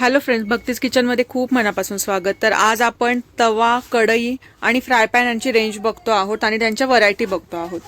Hello friends भक्तीज किचनमध्ये खूप मनापासून स्वागत. तर आज आपण तवा कढई आणि फ्राय पॅन यांची रेंज बघतो आहोत आणि त्यांच्या व्हरायटी बघतो आहोत.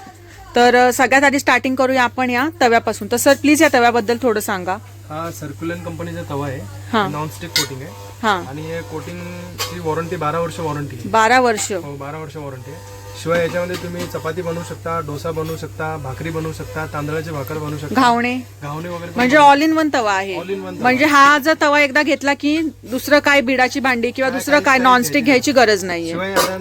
तर सगळ्यात आधी स्टार्टिंग करूया आपण या तव्यापासून. तर सर प्लीज या तव्याबद्दल थोडं सांगा. हा सर्क्युलन कंपनीचा तवा हा. आहे नॉनस्टिक कोटिंग आहे. हां. आणि हे कोटिंगची वॉरंटी बारा वर्ष वॉरंटी बारा वर्ष. हो बारा वर्ष वॉरंटी आहे. शिवाय याच्यामध्ये तुम्ही चपाती बनवू शकता डोसा बनवू शकता भाकरी बनवू शकता तांदळाचे भाकर बनवू शकता. घावणे. घावणे वगैरे म्हणजे ऑल इन वन तवा आहे. All in one तवा. म्हणजे हा जर तवा एकदा घेतला की दुसरं काय बिडाची भांडी किंवा दुसरं काय नाही नॉनस्टिक घ्यायची गरज नाहीये. शिवाय आता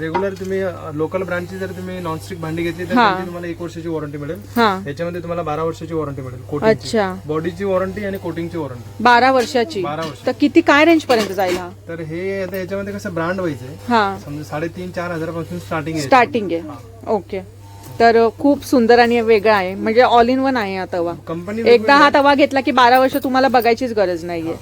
रेग्युलर तुम्ही लोकल ब्रँडची जर तुम्ही नॉनस्टिक भांडी घेतली तर हा. त्याची तुम्हाला एक वर्षाची वॉरंटी मिळेल. हा. याच्यामध्ये तुम्हाला बारा वर्षाची वॉरंटी मिळेल. कोटिंगची अच्छा. बॉडीची वॉरंटी आणि कोटिंगची वॉरंटी बारा वर्षाची. बारा वर्ष तर किती काय रेंज पर्यंत जाईल हा? तर हे आता याच्यामध्ये कसं ब्रँड आहे. हा. समजा साडेतीन चार हजारापासून स्टार्टिंग आहे. स्टार्टिंग आहे. ओके तर खूप सुंदर आणि वेगळा आहे. म्हणजे ऑल इन वन आहे हा तवा. कंपनी एकदा हा तवा घेतला की बारा वर्ष तुम्हाला बघायचीच गरज नाहीये.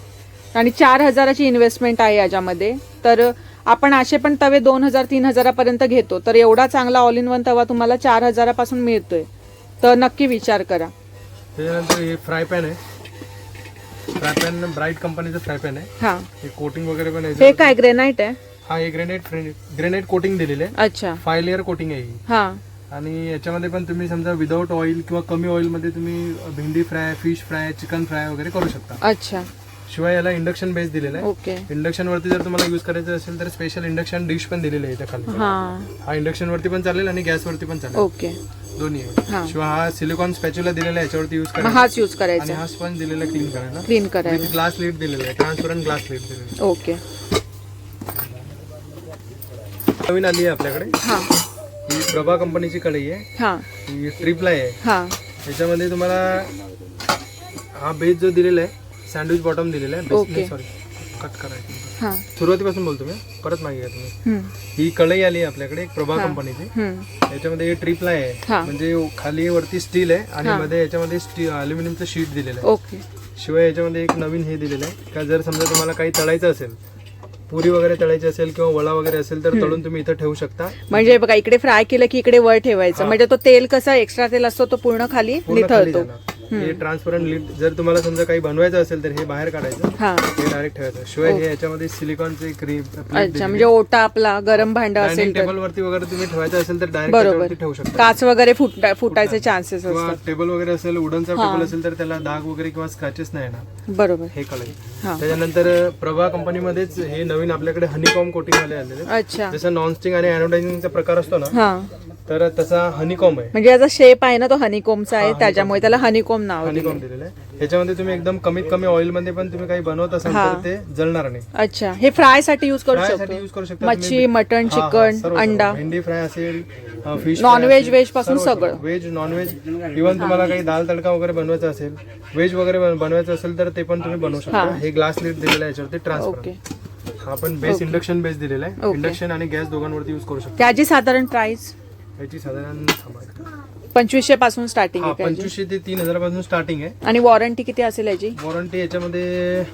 आणि चार हजाराची इन्व्हेस्टमेंट आहे याच्यामध्ये. तर आपण असे पण तवे दोन हजार तीन हजारापर्यंत घेतो. तर एवढा चांगला ऑल इन वन तवा तुम्हाला चार हजारापासून मिळतोय. तर नक्की विचार करा. त्याच्यानंतर हे फ्राय पॅन आहे. फ्राय पॅन ब्राईट कंपनीचं फ्राय पॅन आहे. हा. हे कोटिंग वगैरे पण हे आहे काय ग्रेनाइट आहे? हा हे ग्रेनेड ग्रेनेड कोटिंग दिलेलं. आहे अच्छा. फाय लेअर कोटिंग आहे ही. हा. आणि याच्यामध्ये पण तुम्ही समजा विदाऊट ऑइल किंवा कमी ऑइलमध्ये तुम्ही भेंडी fry fish fry chicken fry वगैरे करू शकता. अच्छा. शिवाय याला इंडक्शन बेस दिलेला आहे. ओके इंडक्शन वरती जर तुम्हाला युज करायचं असेल तर स्पेशल इंडक्शन डिश पण दिलेली आहे इथे खाली हा. हा इंडक्शन वरती पण चालेल आणि गॅस वरती पण चालेल. ओके दोन्ही हा. आहे शिवाय हा सिलिकॉन स्पॅच्युला दिलेला आहे याच्यावरती युज मग करायचा. हाच यूज आणि करायचा हा स्पंज दिलेला क्लीन करायला. क्लीन करायला. ग्लास लीड दिलेला आहे ट्रान्सपरंट ग्लास लीड दिलेला ओके नवीन आली आहे आपल्याकडे. हा. ही प्रभा कंपनीची कढई आहे. हा. ही ट्रिपलाय आहे. हा. याच्यामध्ये तुम्हाला हा बेस जो दिलेला आहे सँडविच बॉटम दिलेला आहे. Okay. सॉरी कट करायचं. हा. सुरुवातीपासून बोलतो मी. परत मागे घ्या तुम्ही हम्म, ही कढई आली आहे आपल्याकडे एक प्रभा. कंपनीची. हम्म. याच्यामध्ये हे ट्रिपलाय आहे. म्हणजे खाली वरती स्टील आहे आणि हा. मध्ये याच्यामध्ये स्टी अल्युमिनियमचं शीट दिलेलं आहे. ओके शिवाय याच्यामध्ये एक नवीन हे दिलेलं आहे. का जर समजा तुम्हाला काही तळायचं असेल पुरी वगैरे तळायची असेल किंवा वडा वगैरे असेल तर तळून तुम्ही इथं ठेवू शकता. म्हणजे बघा इकडे फ्राय केलं की इकडे वर ठेवायचं. म्हणजे तो तेल कसा एक्स्ट्रा तेल असतो तो पूर्ण खाली पूर्ण खाली निथळतो जाणार. हे ट्रान्सपरंट लीड जर तुम्हाला समजा काही बनवायचं असेल तर हे बाहेर काढायचं. हा. हे डायरेक्ट ठेवायचं. शिवाय हे याच्यामध्ये सिलिकॉनचे क्रीम अच्छा म्हणजे ओटा आपला गरम भांड असेल टेबल वरती वगैरे तुम्ही ठेवायचं असेल तर डायरेक्ट ठेवू शकता. काच वगैरे फुट फुटायचे चान्सेस किंवा असतात. टेबल वगैरे असेल वुडनचा हा. टेबल असेल तर त्याला डाग वगैरे किंवा स्क्रॅचेस नाही येणार. बरोबर. हे कळेल. त्याच्यानंतर प्रभा कंपनीमध्येच हे नवीन आपल्याकडे हनीकॉम कोटिंग वाले आलेले. अच्छा. जसं नॉनस्टिक आणि अॅडव्हर्टायझिंगचा प्रकार असतो ना हा. तर तसा हनीकॉम आहे. म्हणजे याचा शेप आहे ना तो हनीकोमचा आहे त्याच्यामुळे त्याला हनीकोम नाव. हनीकॉम दिलेलं आहे. ह्याच्यामध्ये तुम्ही एकदम कमीत कमी ऑइलमध्ये पण तुम्ही काही बनवत असाल हा. तर ते जळणार नाही. अच्छा. हे फ्रायसाठी युज करू Fry साठी शकतो यूज करू शकता मच्छी तुम्ही. मटण हा, हा, चिकन सर्व. अंडा. भेंडी फ्राय असेल फिश Non-veg, veg पासून सगळं. व्हेज नॉनव्हेज इव्हन तुम्हाला काही दाल तडका वगैरे बनवायचा असेल व्हेज वगैरे बन- बनवायचं असेल तर ते पण तुम्ही बनवू शकता. हा. हे ग्लास लीड दिलेलं आहे याच्यावरती ओके ट्रान्सफर हा पण बेस इंडक्शन बेस दिलेला आहे. Okay. इंडक्शन आणि गॅस दोघांवरती युज करू शकता. त्याची साधारण प्राइस याची साधारण. पंचवीसशे पासून स्टार्टिंग हा. पंचवीसशे ते तीन हजारापासून स्टार्टिंग आहे. आणि वॉरंटी किती असेल याची? वॉरंटी याच्यामध्ये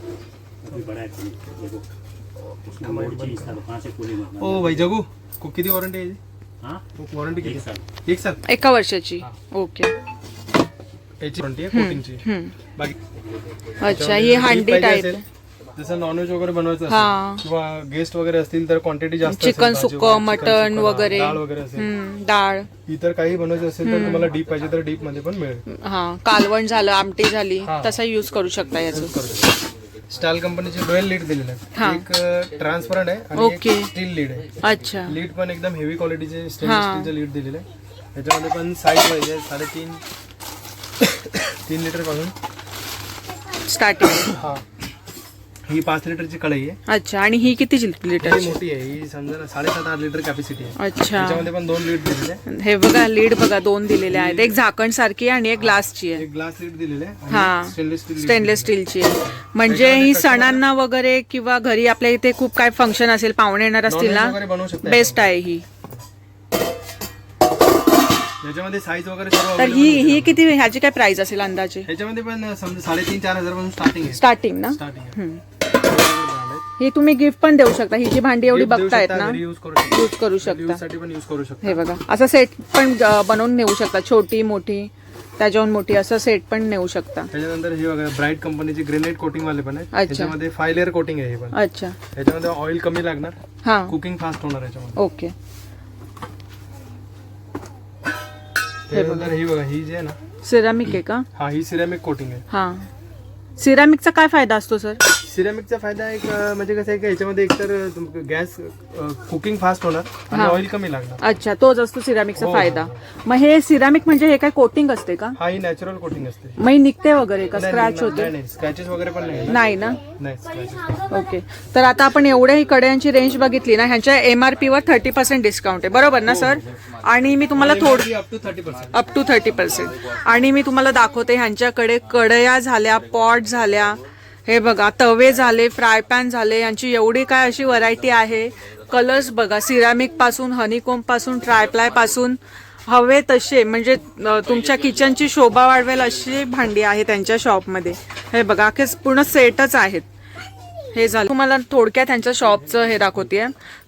ओ भाई जगू को- किती वॉरंटी आहे वॉरंटी किती? एक साल. एका वर्षाची. ओके याची वॉरंटी आहे कोटिंगची हम्म. बाकी अच्छा ही हांडी पाहिजे टाईप असेल, जसं नॉनव्हेज वगैरे बनवायचं हा. असेल किंवा गेस्ट वगैरे असतील तर क्वांटिटी जास्त चिकन असेल, सुक्क भाजी वगैरे, मटन सुक्क, वगैरे. डाळ वगैरे असेल. हम्म, डाळ इतर काही बनवायचं असेल तर तुम्हाला डीप पाहिजे तर डीपमध्ये पण मिळेल. हा कालवण झालं आमटी झाली हा. तसा युज करू शकता याचं. स्टाईल कंपनीचे डोएल लीड दिलेले हा. आहेत एक ट्रान्सपरंट आहे आणि ओके. स्टील लीड आहे. अच्छा. लीड पण एकदम हेवी क्वालिटीचे हा. स्टेनलेस स्टीलचं लीड दिलेलं आहे त्याच्यामध्ये पण साईज वाईज आहे साडेतीन तीन लिटरपासून स्टार्टिंग हा. ही पाच लिटरची कढई आहे. अच्छा आणि ही किती ही लिटरची मोठी आहे. ही समजा ना साडेसात आठ लिटर कॅपॅसिटी आहे. अच्छा. त्याच्यामध्ये पण दोन लीड दिलेले आहे हे बघा लीड बघा दोन दिलेले आहेत. एक झाकण सारखी आणि एक ग्लासची आहे. एक ग्लास लीड दिलेले आहे हा. आणि स्टेनलेस स्टील स्टेनलेस स्टीलची आहे. म्हणजे ही सणांना वगैरे किंवा घरी आपल्या इथे खूप काय फंक्शन असेल पाहुणे येणार असतील वगैरे ना बनवू शकता बेस्ट आहे ही. याच्यामध्ये साईज वगैरे सर्व तर available ही आहे. ही किती ह्याची काय प्राइस असेल अंदाजे? ह्याच्यामध्ये पण समजा साडेतीन चार हजारपासून स्टार्टिंग आहे. स्टार्टिंग ना? स्टार्टिंग आहे. हम्म. आहे. ही तुम्ही गिफ्ट पण देऊ शकता. ही जी भांडी एवढी बघतायत ना यूज करू शकता. पण यूज करू हे बघा. असं सेट पण बनवून नेऊ शकता. छोटी मोठी त्याच्याहून मोठी असं सेट पण नेऊ शकता. त्याच्यानंतर हे बघा ब्राईट कंपनीचे ग्रेनाइट कोटिंग वाले पण अच्छा. त्याच्यामध्ये फाय लेअर कोटिंग आहे पण. अच्छा. याच्यामध्ये ऑइल कमी लागणार. हा. कुकिंग फास्ट होणार याच्यामध्ये. ओके त्याच्यानंतर ही बघा ही जी आहे ना सिरामिक आहे का? हा ही सिरॅमिक कोटिंग आहे. हा. सिरामिकचा काय फायदा असतो सर? सिरॅमिकचा फायदा एक अं, म्हणजे कसं आहे की याच्यामध्ये एकतर गॅस कुकिंग फास्ट होणार आणि हा. ऑइल कमी लागणार. अच्छा तोच असतो सिरामिकचा हो, फायदा. हो, मग हे सिरामिक म्हणजे हे काय कोटिंग असते का? हा ही नॅचरल कोटिंग असते. मग ही निघते वगैरे का? नाही, स्क्रॅच नाही, होते? नाही, नाही स्क्रॅचेस वगैरे पण नाही. नाही ना? नाही scratches. ओके. तर आता आपण एवढ्या ही कड्यांची रेंज बघितली ना ह्यांच्या एम आर वर थर्टी पर्सेंट डिस्काउंट आहे. बरोबर ना सर? आणि मी तुम्हाला थोडं अप टू थर्टी पर्सेंट आणि मी तुम्हाला दाखवते ह्यांच्याकडे कढया झाल्या पॉट झाल्या. हे बघा तवे झाले फ्राय पॅन झाले यांची एवढी काय अशी व्हरायटी आहे? कलर्स बघा सिरामिकपासून हनीकोमपासून ट्रायप्लायपासून. हवे तसे म्हणजे तुमच्या किचनची शोभा वाढवेल अशी भांडी आहे त्यांच्या शॉपमध्ये हे बघा अखे पूर्ण सेटच आहेत. हे झालं. तुम्हाला थोडक्यात ह्यांच्या शॉपचं हे दाखवते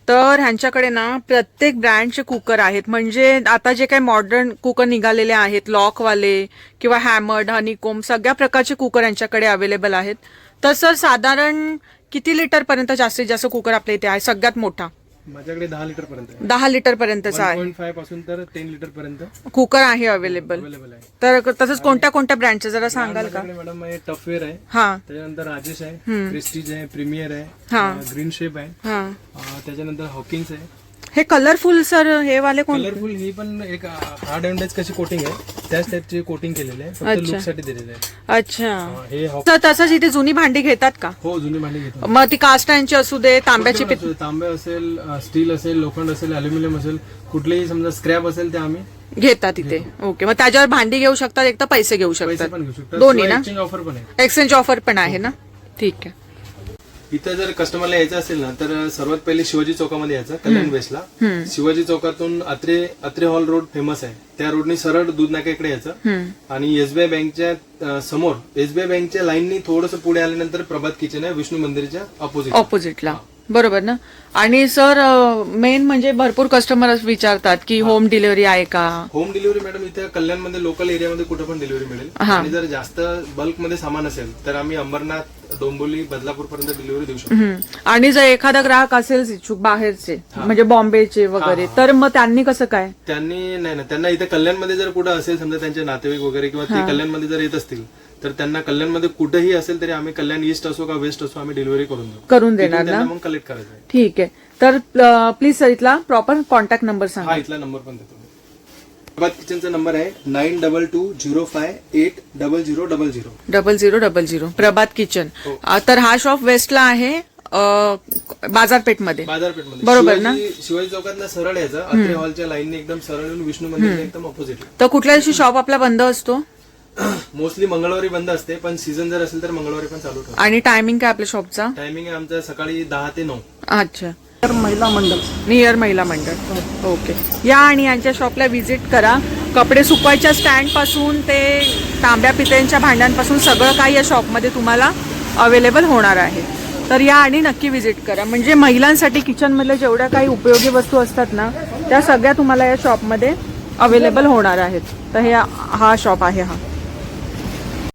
तर ह्यांच्याकडे ना प्रत्येक ब्रँडचे कुकर आहेत. म्हणजे आता जे काही मॉडर्न कुकर निघालेले आहेत लॉकवाले किंवा हॅमर्ड हनीकोम सगळ्या प्रकारचे कुकर यांच्याकडे अवेलेबल आहेत. तर सर साधारण किती लिटर पर्यंत जास्तीत जास्त कुकर आपल्या इथे आहे? सगळ्यात मोठा. माझ्याकडे दहा लिटर पर्यंत दहा लिटर पर्यंतचा आहे. पॉईंट फायपासून तर टेन लिटर पर्यंत कुकर आहे अवेलेबल अवेलेबल आहे. तर तसंच कोणत्या कोणत्या ब्रँडचे जरा सांगाल का? माझ्याकडे मॅडम हे टफवेअर आहे. हा. त्याच्यानंतर राजेश आहे. प्रेस्टीज आहे प्रीमियर हा. आहे ग्रीन शेप आहे. हा. अं, त्याच्यानंतर हॉकिन्स आहे. हे कलरफुल सर हे वाले कोण? कलरफुल ही पण एक हार्ड अँडेज कशी कोटिंग आहे. त्याच टाईपची कोटिंग केलेली आहे फक्त अच्छा. दिलेली आहे अच्छा. हे तर तसंच इथे जुनी भांडी घेतात का? हो जुनी भांडी घेतो मग ती कास्ट असू दे तांब्याची पित तांबे असेल स्टील असेल लोखंड असेल अल्युमिनियम असेल कुठलेही समजा स्क्रॅप असेल ते आम्ही घेतात इथे. ओके मग त्याच्यावर भांडी घेऊ शकतात एक तर पैसे घेऊ पैसे शकतात. पण घेऊ शकतो दोन्ही ना? एक्सचेंज ऑफर पण आहे. एक्सचेंज ऑफर पण आहे ना? ठीक आहे. इथं जर कस्टमरला यायचं असेल ना तर सर्वात पहिले शिवाजी चौकामध्ये यायचं कल्याण हम्म. शिवाजी चौकातून Atre Atre hall road famous आहे. त्या रोडनी सरळ दूध नाक्याकडे यायचं. आणि एसबीआय बँकच्या समोर एसबीआय बँकच्या लाईननी थोडस पुढे आल्यानंतर प्रभात किचन आहे विष्णू मंदिरच्या अपोजिट ऑपोजिटला बरोबर ना? आणि सर मेन म्हणजे भरपूर कस्टमर विचारतात की होम डिलिव्हरी आहे का? होम डिलिव्हरी मॅडम इथे कल्याणमध्ये लोकल एरियामध्ये कुठे पण डिलिव्हरी मिळेल. हा. आणि जर जास्त बल्कमध्ये सामान असेल तर आम्ही अंबरनाथ डोंबिवली बदलापूर पर्यंत डिलिव्हरी देऊ शकतो. हम्म. आणि जर एखादा ग्राहक असेल इच्छुक बाहेरचे म्हणजे बॉम्बेचे वगैरे तर मग त्यांनी कसं काय? त्यांनी नाही ना त्यांना इथे कल्याणमध्ये जर कुठं असेल समजा त्यांचे नातेवाईक वगैरे किंवा ते कल्याणमध्ये जर येत असतील तर त्यांना कल्याणमध्ये कुठेही असेल तरी आम्ही कल्याण ईस्ट असो का वेस्ट असो आम्ही डिलिव्हरी करून देऊ. करून देणार ना? त्यांना मग कलेक्ट करायचं आहे. ठीक आहे. तर प्लीज सर इथला प्रॉपर कॉन्टॅक्ट नंबर सांगा. हा इथला नंबर पण देतो मी. प्रभात किचनचा नंबर आहे nine double two zero five eight double zero double zero double zero double zero Prabhat kitchen हो. अ, तर हा शॉप वेस्टला आहे अ, बाजारपेठमध्ये. बाजारपेठमध्ये. बरोबर ना? शिवाजी- शिवाजी चौकातला सरळ यायचं अत्रे हॉलच्या लाईनने एकदम सरळ येऊन विष्णू मंदिर एकदम ऑपोजिट तर कुठल्या दिवशी शॉप आपला बंद असतो? मोस्टली मंगळवारी बंद असते पण सीझन जर असेल तर मंगळवारी पण चालू ठेवतो. आणि टायमिंग काय आपल्या शॉपचा टायमिंग आहे आमचा सकाळी दहा ते नऊ. अच्छा. महिला मंडळ नियर महिला मंडळ. ओके या आणि यांच्या शॉपला व्हिजिट करा. कपडे सुकवायच्या स्टँडपासून ते तांब्या पितळ्यांच्या भांड्यांपासून सगळं काही या शॉपमध्ये तुम्हाला अवेलेबल होणार आहे. तर या आणि नक्की व्हिजिट करा. म्हणजे महिलांसाठी किचनमधल्या जेवढ्या काही उपयोगी वस्तू असतात ना त्या सगळ्या तुम्हाला या शॉपमध्ये अवेलेबल होणार आहेत. तर हे हा शॉप आहे हा.